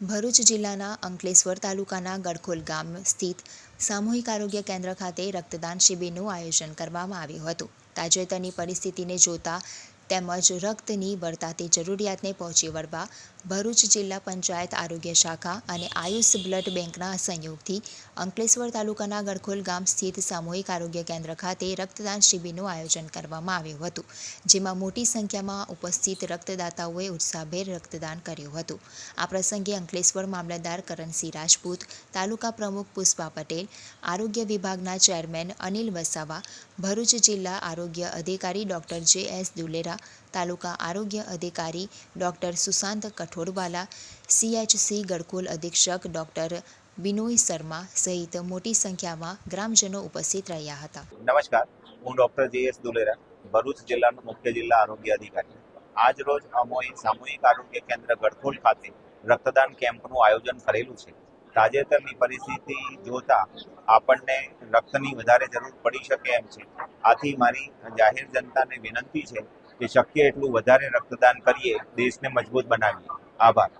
ભરૂચ જિલ્લાના અંકલેશ્વર તાલુકાના ગડખોલ ગામ સ્થિત સામૂહિક આરોગ્ય કેન્દ્ર ખાતે રક્તદાન શિબિરનું આયોજન કરવામાં આવ્યું હતું. તાજેતરની પરિસ્થિતિને જોતા તેમજ રક્તની વર્તાતી જરૂરિયાતને પહોંચી વળવા ભરૂચ જિલ્લા પંચાયત આરોગ્ય શાખા અને આયુષ બ્લડ બેંકના સંયોગથી અંકલેશ્વર તાલુકાના ગડખોલ ગામ સ્થિત સામૂહિક આરોગ્ય કેન્દ્ર ખાતે રક્તદાન શિબિરનું આયોજન કરવામાં આવ્યું હતું, જેમાં મોટી સંખ્યામાં ઉપસ્થિત રક્તદાતાઓએ ઉત્સાહભેર રક્તદાન કર્યું હતું. આ પ્રસંગે અંકલેશ્વર મામલતદાર કરણસિંહ રાજપૂત, તાલુકા પ્રમુખ પુષ્પા પટેલ, આરોગ્ય વિભાગના ચેરમેન અનિલ વસાવા, ભરૂચ જિલ્લા આરોગ્ય અધિકારી ડોક્ટર જે એસ દુલેરા તાલુકા આરોગ્ય અધિકારી ડોક્ટર સુશાંત કઠોડવાલા સીએચસી ગડકોલ અધિક્ષક ડોક્ટર બિનોય શર્મા સહિત મોટી સંખ્યામાં ગ્રામજનો ઉપસ્થિત રહ્યા હતા. નમસ્કાર, હું ડોક્ટર જે દુલેરા, ભરૂચ જિલ્લાનો મુખ્ય જિલ્લા આરોગ્ય અધિકારી. આજ રોજ અમોએ સામૂહિક આરોગ્ય કેન્દ્ર ગડખોલ ખાતે રક્તદાન કેમ્પનું આયોજન કરેલું છે. તાજેતરની પરિસ્થિતિ જોતા આપણને રક્તની વધારે જરૂર પડી શકે એમ છે. આથી મારી જાહેર જનતાને વિનંતી છે કે શક્ય એટલું વધારે રક્તદાન કરીએ દેશને મજબૂત બનાવીએ. આભાર.